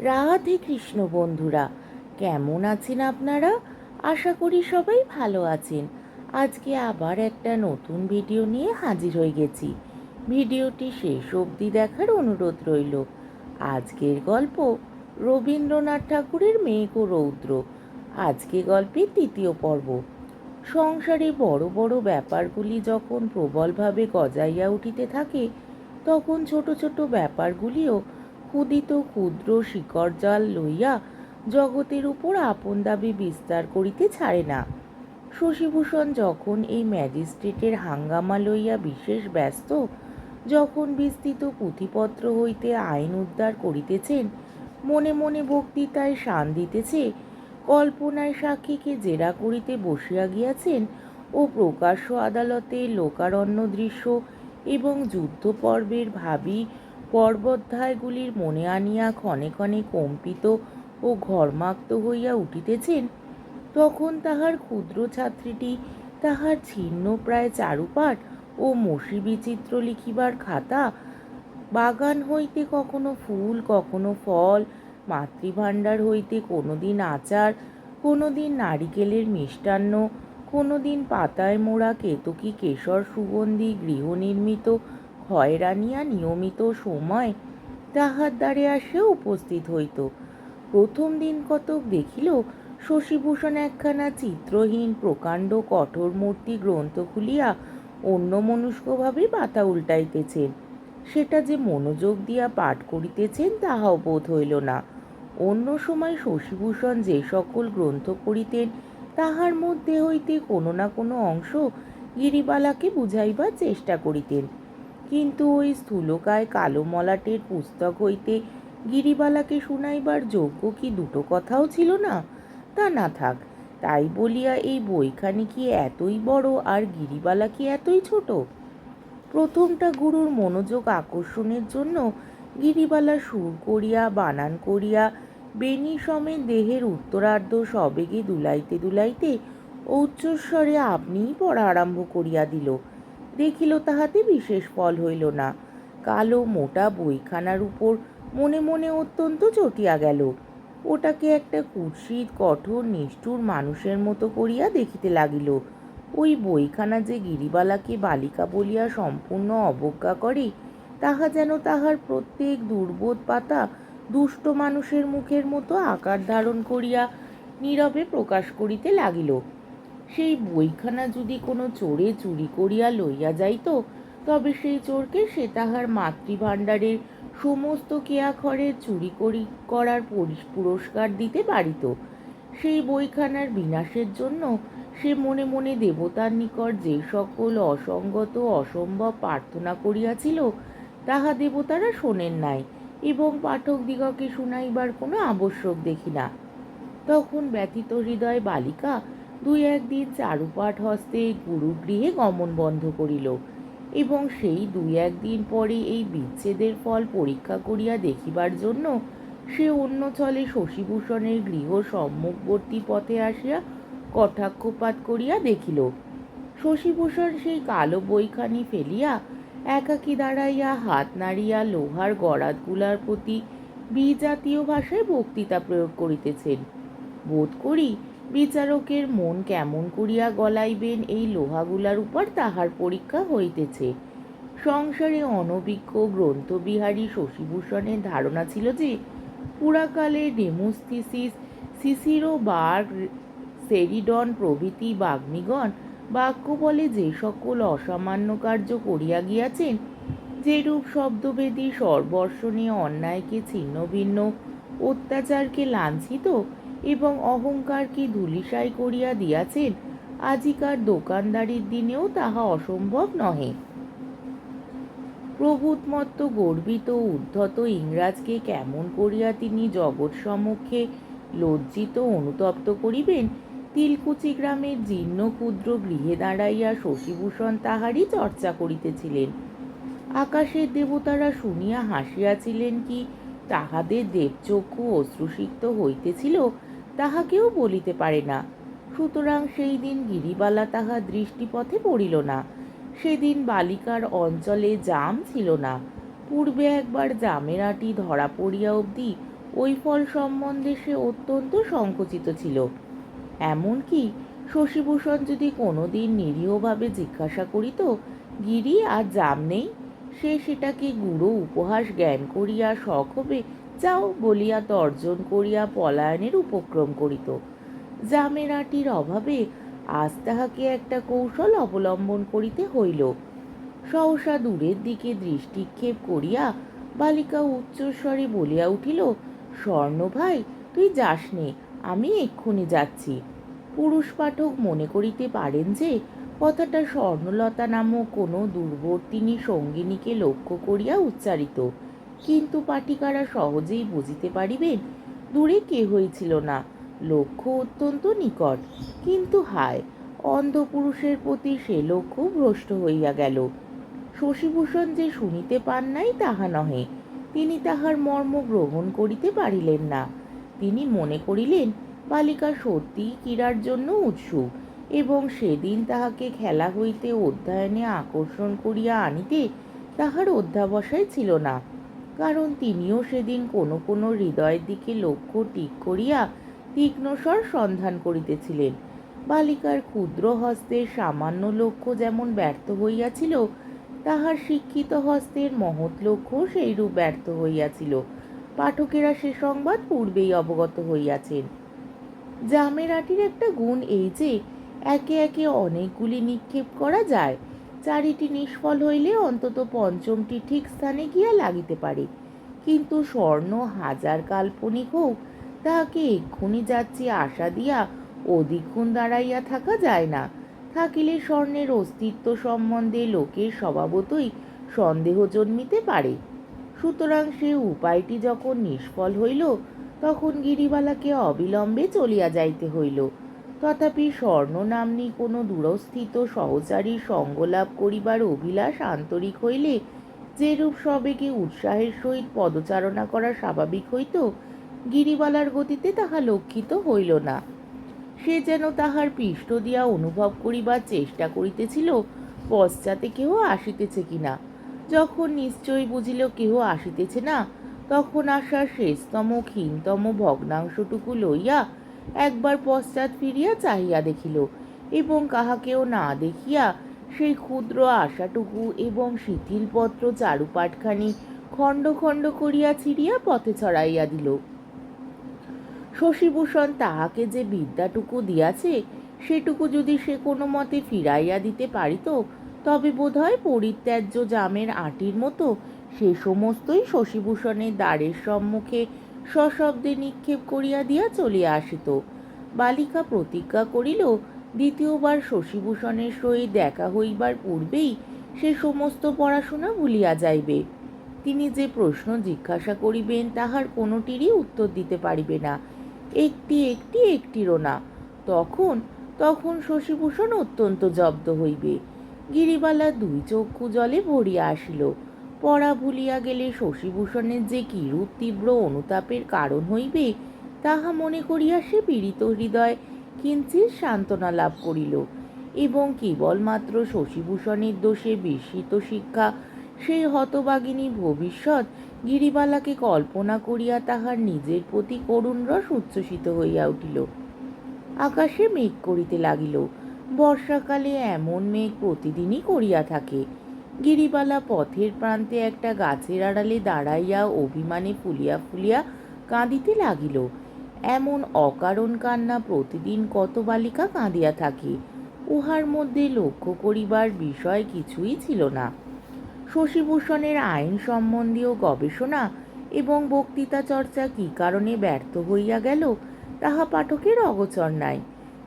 রাধে কৃষ্ণ বন্ধুরা, কেমন আছেন আপনারা? আশা করি সবাই ভালো আছেন। আজকে আবার একটা নতুন ভিডিও নিয়ে হাজির হয়ে গেছি। ভিডিওটি শেষ অবধি দেখার অনুরোধ রইল। আজকের গল্প রবীন্দ্রনাথ ঠাকুরের মেঘ ও রৌদ্র। আজকে গল্পের তৃতীয় পর্ব। সংসারে বড় বড় ব্যাপারগুলি যখন প্রবলভাবে গজাইয়া উঠিতে থাকে, তখন ছোট ছোট ব্যাপারগুলিও ক্ষুদিত ক্ষুদ্র শিকড়জাল লইয়া জগতের উপর আপন দাবি বিস্তার করিতে ছাড়ে না। শশীভূষণ যখন এই ম্যাজিস্ট্রেটের হাঙ্গামা লইয়া বিশেষ ব্যস্ত, যখন বিস্তৃত পুঁথিপত্র হইতে আইন উদ্ধার করিতেছেন, মনে মনে বক্তৃতায় শান দিতেছে, কল্পনায় সাক্ষীকে জেরা করিতে বসিয়া গিয়াছেন ও প্রকাশ্য আদালতে লোকারণ্য দৃশ্য এবং যুদ্ধ পর্বের ভাবি পর্বধ্যায়গুলির মনে আনিয়া ক্ষণে ক্ষণে কম্পিত ও ঘর্মাক্ত হইয়া উঠিতেছেন, তখন তাহার ক্ষুদ্র ছাত্রীটি তাহার ছিন্ন প্রায় চারুপাঠ ও মসি বিচিত্র লিখিবার খাতা, বাগান হইতে কখনো ফুল, কখনো ফল, মাতৃভাণ্ডার হইতে কোনো দিন আচার কোনো দিন নারিকেলের মিষ্টান্ন কোনো দিন পাতায় মোড়া কেতকী কেশর সুগন্ধি গৃহনির্মিত হয়রানিয়া নিয়মিত সময় তাহার দ্বারে আসিয়া উপস্থিত হইত। প্রথম দিন কতক দেখিল শশীভূষণ একখানা চিত্রহীন, প্রকাণ্ড, কঠোর মূর্তি গ্রন্থ খুলিয়া অন্য মনুষ্কভাবে পাতা উল্টাইতেছেন সেটা যে মনোযোগ দিয়া পাঠ করিতেছেন তাহাও বোধ হইল না। অন্য সময় শশীভূষণ যে সকল গ্রন্থ পড়িতেন, তাহার মধ্যে হইতে কোনো না কোনো অংশ গিরিবালাকে বুঝাইবার চেষ্টা করিতেন। কিন্তু ওই স্থূলকায় কালো মলাটের পুস্তক হইতে গিরিবালাকে শুনাইবার যোগ্য কি দুটো কথাও ছিল না? তা না থাক, তাই বলিয়া এই বইখানি কি এতই বড় আর গিরিবালা কি এতই ছোট? প্রথমটা গুরুর মনোযোগ আকর্ষণের জন্য গিরিবালা সুর করিয়া, বানান করিয়া, বেণী সমেত দেহের উত্তরার্ধ সবেগে দুলাইতে দুলাইতে উচ্চস্বরে আপনিই পড়া আরম্ভ করিয়া দিল। দেখিল তাহাতে বিশেষ ফল হইল না। কালো মোটা বইখানার উপর মনে মনে অত্যন্ত চটিয়া গেল। ওটাকে একটা কুৎসিত, কঠোর, নিষ্ঠুর মানুষের মতো করিয়া দেখিতে লাগিল। ওই বইখানা যে গিরিবালাকে বালিকা বলিয়া সম্পূর্ণ অবজ্ঞা করে, তাহা যেন তাহার প্রত্যেক দুর্বোধ পাতা দুষ্ট মানুষের মুখের মতো আকার ধারণ করিয়া নীরবে প্রকাশ করিতে লাগিল। সেই বইখানা যদি কোনো চোরে চুরি করিয়া লইয়া যাইত, তবে সেই চোরকে সে তাহার মাতৃভাণ্ডারের সমস্ত কেয়াখরের চুরি করি করার পরি- পুরস্কার দিতে পারিত। সেই বইখানার বিনাশের জন্য সে মনে মনে দেবতার নিকট যে সকল অসঙ্গত অসম্ভব প্রার্থনা করিয়াছিল, তাহা দেবতারা শোনেন নাই এবং পাঠকদিগকে শুনাইবার কোনো আবশ্যক দেখি না। তখন ব্যথিত হৃদয় বালিকা দুই একদিন চারুপাঠ হস্তে গুরুগৃহে গমন বন্ধ করিল এবং সেই দুই একদিন পরে এই বিচ্ছেদের ফল পরীক্ষা করিয়া দেখিবার জন্য সে অন্য ছলে শশীভূষণের গৃহ সম্মুখবর্তী পথে আসিয়া কটাক্ষপাত করিয়া দেখিল। শশীভূষণ সেই কালো বইখানি ফেলিয়া একাকী দাঁড়াইয়া হাত নাড়িয়া লোহার গড়াতগুলার প্রতি বিজাতীয় ভাষায় বক্তৃতা প্রয়োগ করিতেছেন। বোধ করি বিচারকের মন কেমন করিয়া গলাইবেন এই লোহাগুলার উপর তাহার পরীক্ষা হইতেছে। সংসারে অনভিজ্ঞ গ্রন্থবিহারী শশীভূষণের ধারণা ছিল যে, পুরাকালে ডেমোস্থিসিস সিসিরো বার্গ সেরিডন প্রভৃতি বাগ্মীগণ বাক্য বলে যে সকল অসামান্য কার্য করিয়া গিয়াছেন, যেরূপ শব্দভেদী সর্বর্ষণীয় অন্যায়কে ছিন্ন ভিন্ন অত্যাচারকে লাঞ্ছিত এবং অহংকার কি ধূলিসাই করিয়া দিয়াছেন? আজিকার দোকানদারির দিনেও তাহা অসম্ভব নহে। প্রভূতমত্ত গর্বিত উদ্ধত ইংরাজকে কেমন করিয়া তিনি জগৎ সম্মুখে লজ্জিত অনুতপ্ত করিবেন? তিলকুচি গ্রামের জীর্ণ ক্ষুদ্র গৃহে দাঁড়াইয়া শশীভূষণ তাহারই চর্চা করিতেছিলেন। আকাশের দেবতারা শুনিয়া হাসিয়াছিলেন কি তাহাদের দেবচক্ষু অশ্রুসিক্ত হইতেছিল? তাহা কেউ বলিতে পারে না। সুতরাং সেই দিন গিরিবালা তাহা দৃষ্টিপথে পড়িল না। সেদিন বালিকার অঞ্চলে জাম ছিল না। পূর্বে একবার জামের আটি ধরা পড়িয়া অবধি ওই ফল সম্বন্ধে সে অত্যন্ত সংকুচিত ছিল। এমনকি শশীভূষণ যদি কোনোদিন নিরীহভাবে জিজ্ঞাসা করিত, গিরি, আর জাম নেই? সে সেটাকে গুঁড়ো উপহাস জ্ঞান করিয়া শখবে যাও বলিয়া তর্জন করিয়া পলায়নের উপক্রম করিত। জামেরাটির অভাবে আজ তাহাকে একটা কৌশল অবলম্বন করিতে হইল। সহসা দূরের দিকে দৃষ্টিক্ষেপ করিয়া বালিকা উচ্চস্বরে বলিয়া উঠিল, স্বর্ণ ভাই, তুই যাস নে, আমি এক্ষুনি যাচ্ছি। পুরুষ পাঠক মনে করিতে পারেন যে, কথাটা স্বর্ণলতা নামক কোনো দুর্বর্তিনী সঙ্গিনীকে লক্ষ্য করিয়া উচ্চারিত। কিন্তু পাঠিকারা সহজেই বুঝিতে পারিবেন, দূরে কে হয়েছিল না। লক্ষ্য অত্যন্ত নিকট। কিন্তু হায় অন্ধ পুরুষের প্রতি সে লক্ষ্য ভ্রষ্ট হইয়া গেল। শশীভূষণ যে শুনিতে পান নাই তাহা নহে। তিনি তাহার মর্ম গ্রহণ করিতে পারিলেন না। তিনি মনে করিলেন, বালিকা সত্যিই ক্রীড়ার জন্য উৎসুক এবং সেদিন তাহাকে খেলা হইতে অধ্যয়নে আকর্ষণ করিয়া আনিতে তাহার অধ্যাবসায় ছিল না। কারণ তিনিও সেদিন কোনো কোনো হৃদয়ের দিকে লক্ষ্য ঠিক করিয়া তীক্ষ্ণস্বর সন্ধান করিতেছিলেন। বালিকার ক্ষুদ্র হস্তের সামান্য লক্ষ্য যেমন ব্যর্থ হইয়াছিল, তাহার শিক্ষিত হস্তের মহৎ লক্ষ্য সেইরূপ ব্যর্থ হইয়াছিল। পাঠকেরা সে সংবাদ পূর্বেই অবগত হইয়াছেন। জামেরাটির একটা গুণ এই যে, একে একে অনেকগুলি নিক্ষেপ করা যায়। চারিটি নিষ্ফল হইলে অন্তত পঞ্চমটি ঠিক স্থানে গিয়া লাগিতে পারে। কিন্তু স্বর্ণ হাজার কাল্পনিক হোক তাহাকে এক্ষুনি যাচ্ছি আশা দিয়া অধিকক্ষণ দাঁড়াইয়া থাকা যায় না। থাকিলে স্বর্ণের অস্তিত্ব সম্বন্ধে লোকের স্বভাবতই সন্দেহ জন্মিতে পারে। সুতরাং সে উপায়টি যখন নিষ্ফল হইল, তখন গিরিবালাকে অবিলম্বে চলিয়া যাইতে হইল। তথাপি স্বর্ণ নাম্নী কোনো দূরস্থিত সহচারীর সঙ্গলাভ করিবার অভিলাষ আন্তরিক হইলে যেরূপ সবেগে উৎসাহের সহিত পদচারণা করা স্বাভাবিক হইত, গিরিবালার গতিতে তাহা লক্ষিত হইল না। সে যেন তাহার পৃষ্ঠ দিয়া অনুভব করিবার চেষ্টা করিতেছিল, পশ্চাতে কেহ আসিতেছে কিনা? যখন নিশ্চয়ই বুঝিল কেহ আসিতেছে না, তখন আসার শেষতম ক্ষীণতম ভগ্নাংশটুকু লইয়া একবার পশ্চাৎ ফিরিয়া চাহিয়া দেখিল এবং কাহাকেও না দেখিয়া সেই ক্ষুদ্র আশাটুকু এবং শিথিলপত্র চারুপাটখানি খণ্ড খণ্ড করিয়া ছিড়িয়া পথে ছড়াইয়া দিল। শশীভূষণ তাহাকে যে বিদ্যাটুকু দিয়াছে, সেটুকু যদি সে কোনো মতে ফিরাইয়া দিতে পারিত, তবে বোধহয় পরিত্যাজ্য জামের আটির মতো সে সমস্তই শশীভূষণের দ্বারের সম্মুখে সশব্দে নিক্ষেপ করিয়া দিয়া চলিয়া আসিত। বালিকা প্রতিজ্ঞা করিল, দ্বিতীয়বার শশীভূষণের সহিত দেখা হইবার পূর্বেই সে সমস্ত পড়াশোনা ভুলিয়া যাইবে। তিনি যে প্রশ্ন জিজ্ঞাসা করিবেন, তাহার কোনোটিরই উত্তর দিতে পারিবে না। একটি একটি একটিরও না। তখন তখন শশীভূষণ অত্যন্ত জব্দ হইবে। গিরিবালা দুই চক্ষু জলে ভরিয়া আসিল। পড়া ভুলিয়া গেলে শশীভূষণের যে কিরূপ তীব্র অনুতাপের কারণ হইবে, তাহা মনে করিয়া সে পীড়িত হৃদয় কিঞ্চিৎ সান্ত্বনা লাভ করিল এবং কেবলমাত্র শশীভূষণের দোষে বিস্মিত শিক্ষা, সেই হতবাগিনী ভবিষ্যৎ গিরিবালাকে কল্পনা করিয়া তাহার নিজের প্রতি করুণ রস উচ্ছ্বসিত হইয়া উঠিল। আকাশে মেঘ করিতে লাগিল। বর্ষাকালে এমন মেঘ প্রতিদিনই করিয়া থাকে। গিরিবালা পথের প্রান্তে একটা গাছের আড়ালে দাঁড়াইয়া অভিমানে ফুলিয়া ফুলিয়া কাঁদিতে লাগিল। এমন অকারণ কান্না প্রতিদিন কত বালিকা কাঁদিয়া থাকে, উহার মধ্যে লক্ষ্য করিবার বিষয় কিছুই ছিল না। শশীভূষণের আইন সম্বন্ধীয় গবেষণা এবং বক্তৃতা চর্চা কী কারণে ব্যর্থ হইয়া গেল, তাহা পাঠকের অগোচর নাই।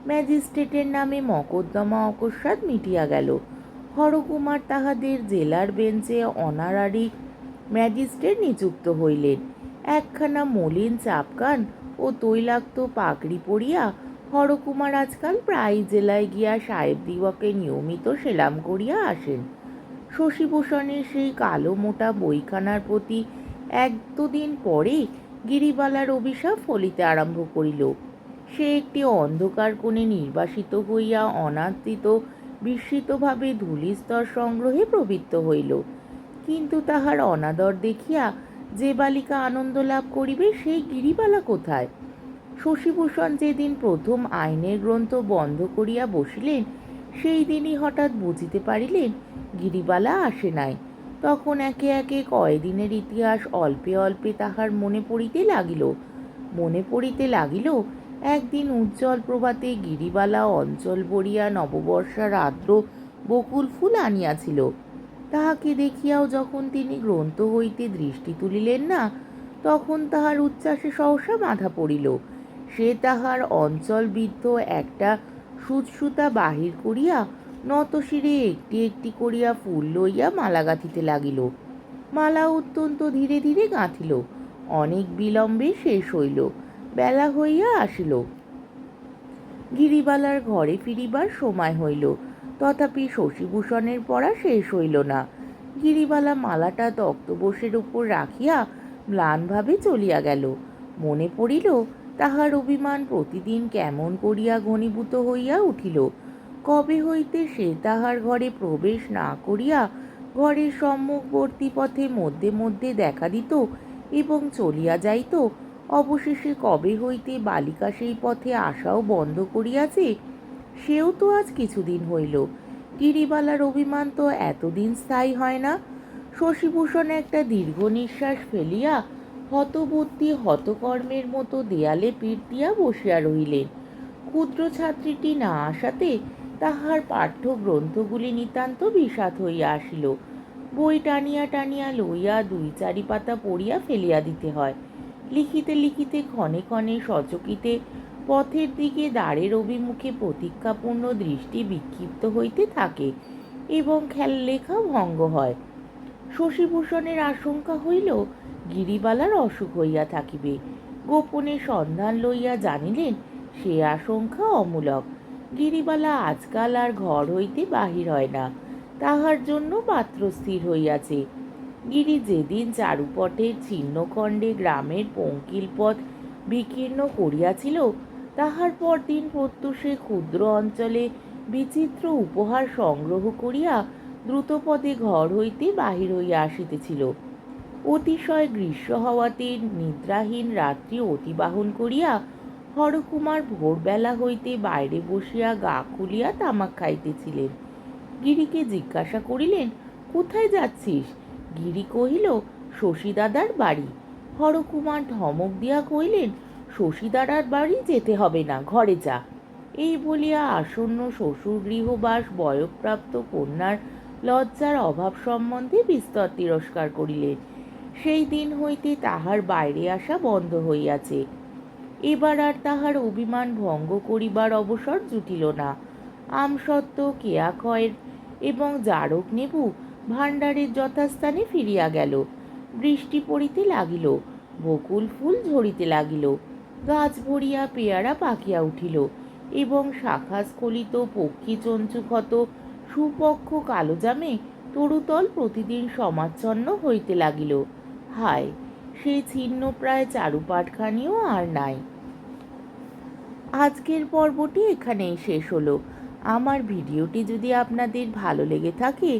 ম্যাজিস্ট্রেটের নামে মকদ্দমা অকস্মাৎ মিটিয়া গেল। হরকুমার তাহাদের জেলার বেঞ্চে অনারারি ম্যাজিস্ট্রেট নিযুক্ত হইলেন। একখানা মলিন চাপকান ও তৈলাক্ত পাগড়ি পরিয়া হরকুমার আজকাল প্রায় জেলায় গিয়া সাহেবদিগকে নিয়মিত সেলাম করিয়া আসেন। শশীভূষণের সেই কালো মোটা বইখানার প্রতি এক দুদিন পরে গিরিবালার অভিশাপ ফলিতে আরম্ভ করিল। সে একটি অন্ধকার কোণে নির্বাসিত হইয়া অনাদৃত বিস্মিতভাবে ধূলিস্তর সংগ্রহে প্রবৃত্ত হইল। কিন্তু তাহার অনাদর দেখিয়া যে বালিকা আনন্দ লাভ করিবে, সেই গিরিবালা কোথায়? শশীভূষণ যেদিন প্রথম আইনের গ্রন্থ বন্ধ করিয়া বসিলেন, সেই দিনই হঠাৎ বুঝিতে পারিলেন, গিরিবালা আসে নাই। তখন একে একে কয়দিনের ইতিহাস অল্পে অল্পে তাহার মনে পড়িতে লাগিল। মনে পড়িতে লাগিল একদিন উজ্জ্বল প্রভাতে গিরিবালা, অঞ্চল বরিয়া নববর্ষার আর্দ্র বকুল ফুল আনিয়াছিল। তাহাকে দেখিয়াও যখন তিনি গ্রন্থ হইতে দৃষ্টি তুলিলেন না, তখন তাহার উচ্ছ্বাসে সহসা বাধা পড়িল। সে তাহার অঞ্চলবিদ্ধ একটা সুতসুতা বাহির করিয়া নতশিরে একটি একটি করিয়া ফুল লইয়া মালা গাঁথিতে লাগিল। মালা অত্যন্ত ধীরে ধীরে গাঁথিল। অনেক বিলম্বে শেষ হইল। বেলা হইয়া আসিল। গিরিবালার ঘরে ফিরিবার সময় হইল। তথাপি শশীভূষণের পড়া শেষ হইল না। গিরিবালা মালাটা তক্তবোষের উপর রাখিয়া ম্লানভাবে চলিয়া গেল। মনে পড়িল, তাহার অভিমান প্রতিদিন কেমন করিয়া ঘনীভূত হইয়া উঠিল। কবে হইতে সে তাহার ঘরে প্রবেশ না করিয়া ঘরের সম্মুখবর্তী পথে মধ্যে মধ্যে দেখা দিত এবং চলিয়া যাইত অবশেষে কবে হইতে বালিকা সেই পথে আসাও বন্ধ করিয়াছে, সেও তো আজ কিছুদিন হইল। গিরিবালার অভিমান তো এতদিন স্থায়ী হয় না। শশীভূষণ একটা দীর্ঘ নিঃশ্বাস ফেলিয়া হতবুদ্ধি হতকর্মের মতো দেয়ালে পিঠ দিয়া বসিয়া রহিলেন। ক্ষুদ্র ছাত্রীটি না আসাতে তাহার পাঠ্য গ্রন্থগুলি নিতান্ত বিষাদ হইয়া আসিল। বই টানিয়া টানিয়া লইয়া দুই চারি পাতা পড়িয়া ফেলিয়া দিতে হয়। লিখিতে লিখিতে, ক্ষণে ক্ষণে, সচকিতে, পথের দিকে দ্বারের অভিমুখে প্রতীক্ষাপূর্ণ দৃষ্টি বিক্ষিপ্ত হইতে থাকে এবং খেল লেখা ভঙ্গ হয়। শশীভূষণের আশঙ্কা হইল গিরিবালার অসুখ হইয়া থাকিবে। গোপনে সন্ধান লইয়া জানিলেন, সে আশঙ্কা অমূলক। গিরিবালা আজকাল আর ঘর হইতে বাহির হয় না, তাহার জন্য পাত্র স্থির হইয়াছে। গিরি যেদিন চারুপটের ছিন্নখণ্ডে গ্রামের পঙ্কিল পথ বিকীর্ণ করিয়াছিল, তাহার পর দিন প্রত্যুষে ক্ষুদ্র অঞ্চলে বিচিত্র উপহার সংগ্রহ করিয়া দ্রুতপদে ঘর হইতে বাহির হইয়া আসিতেছিল। অতিশয় গ্রীষ্ম হওয়াতে নিদ্রাহীন রাত্রি অতিবাহন করিয়া হরকুমার ভোরবেলা হইতে বাইরে বসিয়া গা খুলিয়া তামাক খাইতেছিলেন। গিরিকে জিজ্ঞাসা করিলেন, কোথায় যাচ্ছিস? গিরি কহিল, শশীদাদার বাড়ি? হরকুমার ধমক দিয়া কহিলেন, শশীদাদার বাড়ি যেতে হবে না, ঘরে যা। এই বলিয়া আসন্ন শ্বশুর গৃহবাস বয়প্রাপ্ত কন্যার লজ্জার অভাব সম্বন্ধে বিস্তর তিরস্কার করিলেন। সেই দিন হইতে তাহার বাইরে আসা বন্ধ হইয়াছে। এবার আর তাহার অভিমান ভঙ্গ করিবার অবসর জুটিল না। আমসত্ত্ব কেয়াক্ষয়ের এবং জারক নেবু ভাণ্ডারের যথাস্থানে ফিরিয়া গেল। বৃষ্টি পড়িতে লাগিল, বকুল ফুল ঝরিতে লাগিল, গাছ ভরিয়া পেয়ারা পাকিয়া উঠিল এবং শাখা স্খলিত পক্ষী চঞ্চুক্ষত সুপক্ষ কালোজামে তরুতল প্রতিদিন সমাচ্ছন্ন হইতে লাগিল। হায় সেই ছিন্ন প্রায় চারুপাটখানিও আর নাই। আজকের পর্বটি এখানেই শেষ হলো। আমার ভিডিওটি যদি আপনাদের ভালো লেগে থাকে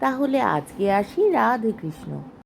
তাহলে আজকে আসি রাধে কৃষ্ণ।